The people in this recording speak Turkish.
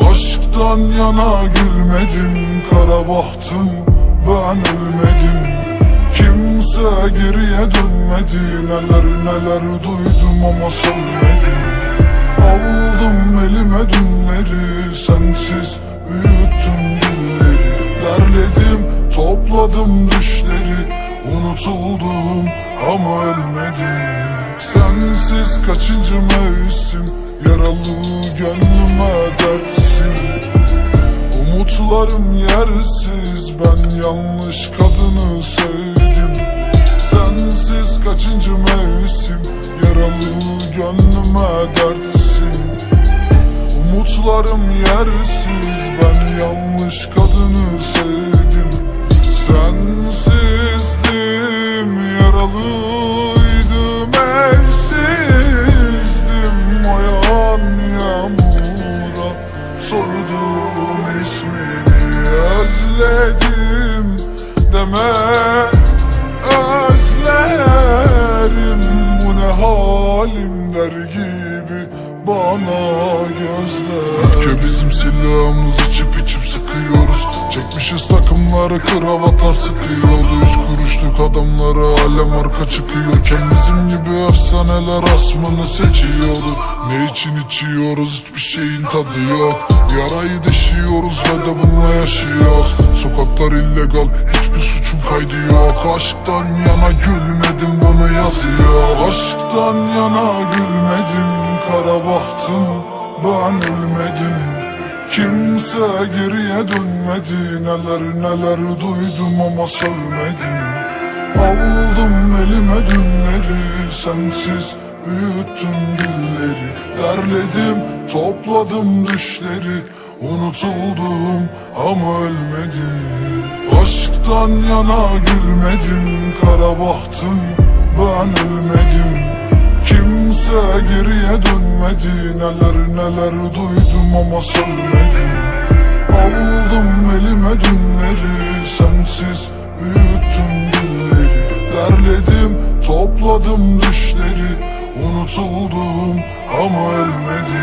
Aşktan yana gülmedim Kara bahtım ben ölmedim. Kimse geriye dönmedi Neler neler duydum ama sönmedim. Aldım elime dünleri Sensiz büyüttüm günleri Derledim topladım düşleri Unutuldum ama ölmedim. Sensiz kaçıncı mevsim Yaralı gönlüme dertsin Umutlarım yersiz Ben yanlış kadını sevdim. Sensiz kaçıncı mevsim? Yaralı gönlüme dertsin. Umutlarım yersiz Ben yanlış kadını sevdim. Sensizdim Özledim Deme. Özlerim Bu ne halim der gibi Bana gözler. Öfke bizim silahımız içip takımları kravatlar sıkıyordu Üç kuruşluk adamlara alem arka çıkıyorken Bizim gibi efsaneler asmını seçiyordu. Ne için içiyoruz? Hiçbir şeyin tadı yok. Yarayı deşiyoruz ve de bununla yaşıyoruz. Sokaklar illegal hiçbir suçun kaydı yok. Aşktan yana gülmedim bunu yazıyor. Aşktan yana gülmedim kara bahtım ben ölmedim Kimse geriye dönmedi. Neler neler duydum ama sövmedim. Aldım elime dünleri Sensiz büyüttüm gülleri. Derledim topladım düşleri. Unutuldum ama ölmedim. Aşktan yana gülmedim Kara bahtım ben ölmedim. Kimse geriye bilmedi Neler neler duydum ama sönmedim Aldım elime dünleri Sensiz büyüttüm günleri. Derledim topladım düşleri Unutuldum ama ölmedim